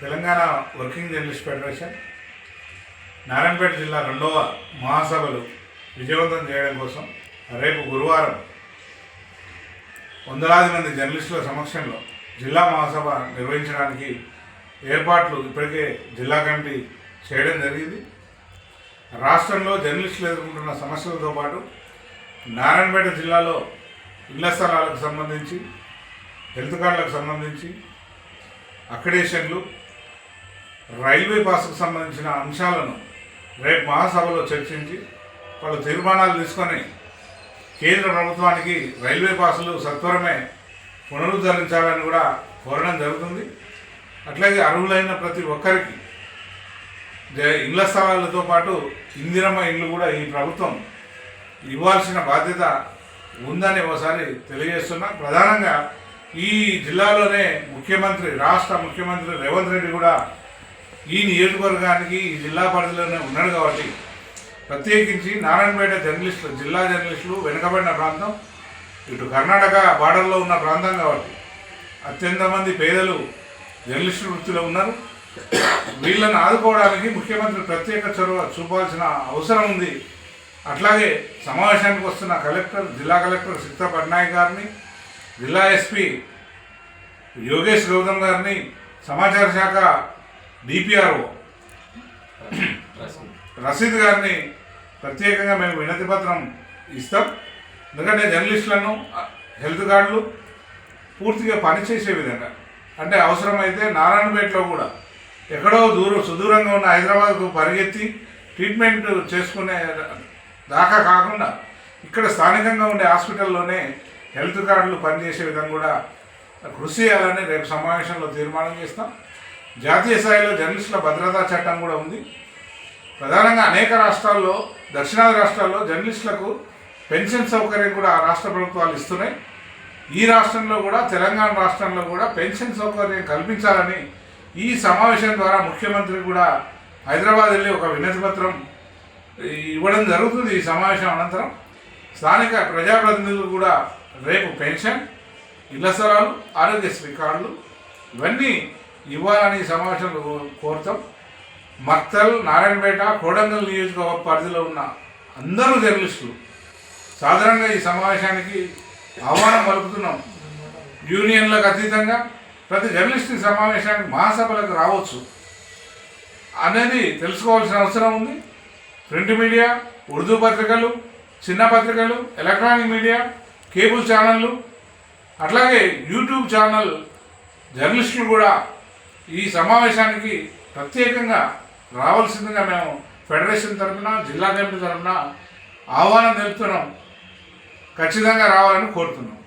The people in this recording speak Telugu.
Telangana working journalist federation Narayanpet జిల్లా రెండవ మహాసభలు విజయవంతం చేయడం కోసం రేపు గురువారం వందలాది మంది జర్నలిస్టుల సమక్షంలో జిల్లా మహాసభ నిర్వహించడానికి ఏర్పాట్లు ఇప్పటికే జిల్లా కమిటీ చేయడం జరిగింది. రాష్ట్రంలో జర్నలిస్టులు ఎదుర్కొంటున్న సమస్యలతో పాటు నారాయణపేట జిల్లాలో ఇళ్ళ స్థలాలకు సంబంధించి హెల్త్ కార్డులకు సంబంధించి అక్రిడేషన్లు రైల్వే పాస్కు సంబంధించిన అంశాలను రేపు మహాసభలో చర్చించి వాళ్ళు తీర్మానాలు తీసుకొని కేంద్ర ప్రభుత్వానికి రైల్వే పాసులు సత్వరమే పునరుద్ధరించాలని కూడా కోరడం జరుగుతుంది. అట్లాగే అర్హులైన ప్రతి ఒక్కరికి ఇళ్ళ స్థలాలతో పాటు ఇందిరమ్మ ఇల్లు కూడా ఈ ప్రభుత్వం ఇవ్వాల్సిన బాధ్యత ఉందని ఒకసారి తెలియజేస్తున్నా. ప్రధానంగా ఈ జిల్లాలోనే ముఖ్యమంత్రి రాష్ట్ర ముఖ్యమంత్రి రేవంత్ రెడ్డి కూడా ఈ నియోజకవర్గానికి ఈ జిల్లా పరిధిలోనే ఉన్నాడు కాబట్టి ప్రత్యేకించి నారాయణపేట జర్నలిస్టులు జిల్లా జర్నలిస్టులు వెనుకబడిన ప్రాంతం. ఇటు కర్ణాటక బార్డర్లో ఉన్న ప్రాంతం కాబట్టి అత్యంత మంది పేదలు జర్నలిస్టు వృత్తిలో ఉన్నారు. వీళ్ళని ఆదుకోవడానికి ముఖ్యమంత్రి ప్రత్యేక చొరవ చూపాల్సిన అవసరం ఉంది. అట్లాగే సమావేశానికి వస్తున్న కలెక్టర్ జిల్లా కలెక్టర్ సిక్త పట్నాయక్ గారిని జిల్లా ఎస్పీ యోగేష్ గౌతమ్ గారిని సమాచార శాఖ డిపిఆర్ఓ. రసీద్. గారిని ప్రత్యేకంగా మేము వినతి పత్రం ఇస్తాం. ఎందుకంటే జర్నలిస్టులను హెల్త్ కార్డులు పూర్తిగా పనిచేసే విధంగా. అంటే అవసరమైతే నారాయణపేటలో కూడా ఎక్కడో దూరం సుదూరంగా ఉన్న హైదరాబాద్కు పరిగెత్తి ట్రీట్మెంట్ చేసుకునే దాకా కాకుండా ఇక్కడ స్థానికంగా ఉండే హాస్పిటల్లోనే హెల్త్ కార్డులు పనిచేసే విధంగా కూడా కృషి చేయాలని రేపు సమావేశంలో తీర్మానం చేస్తాం. జాతీయ స్థాయిలో జర్నలిస్టుల భద్రతా చట్టం కూడా ఉంది. ప్రధానంగా అనేక రాష్ట్రాల్లో దక్షిణాది రాష్ట్రాల్లో జర్నలిస్టులకు పెన్షన్ సౌకర్యం కూడా ఆ రాష్ట్ర ప్రభుత్వాలు ఇస్తున్నాయి. ఈ రాష్ట్రంలో కూడా తెలంగాణ రాష్ట్రంలో కూడా పెన్షన్ సౌకర్యం కల్పించాలని ఈ సమావేశం ద్వారా ముఖ్యమంత్రి కూడా హైదరాబాద్ వెళ్ళి ఒక వినతి పత్రం ఇవ్వడం జరుగుతుంది ఈ సమావేశం అనంతరం. స్థానిక ప్రజాప్రతినిధులు కూడా రేపు పెన్షన్ ఇళ్ళ స్థలాలు ఆరోగ్యశ్రీ కార్డులు ఇవన్నీ ఇవ్వాలని సమావేశం సమావేశంలో కో- కోరుతాం మర్తల్ నారాయణపేట కోడంగల్ నియోజకవర్గ పరిధిలో ఉన్న అందరూ జర్నలిస్టులు సాధారణంగా ఈ సమావేశానికి ఆహ్వానం పలుకుతున్నాం. యూనియన్లకు అతీతంగా ప్రతి జర్నలిస్ట్ సమావేశానికి మహాసభలకు రావచ్చు అనేది తెలుసుకోవాల్సిన అవసరం ఉంది. ప్రింట్ మీడియా ఉర్దూ పత్రికలు చిన్న పత్రికలు ఎలక్ట్రానిక్ మీడియా కేబుల్ ఛానళ్ళు అట్లాగే యూట్యూబ్ ఛానల్ జర్నలిస్టులు కూడా ఈ సమావేశానికి ప్రత్యేకంగా రావాల్సిందిగా మేము ఫెడరేషన్ తరఫున జిల్లా కమిటీ తరఫున ఆహ్వానం తెలుపుతున్నాం. ఖచ్చితంగా రావాలని కోరుతున్నాం.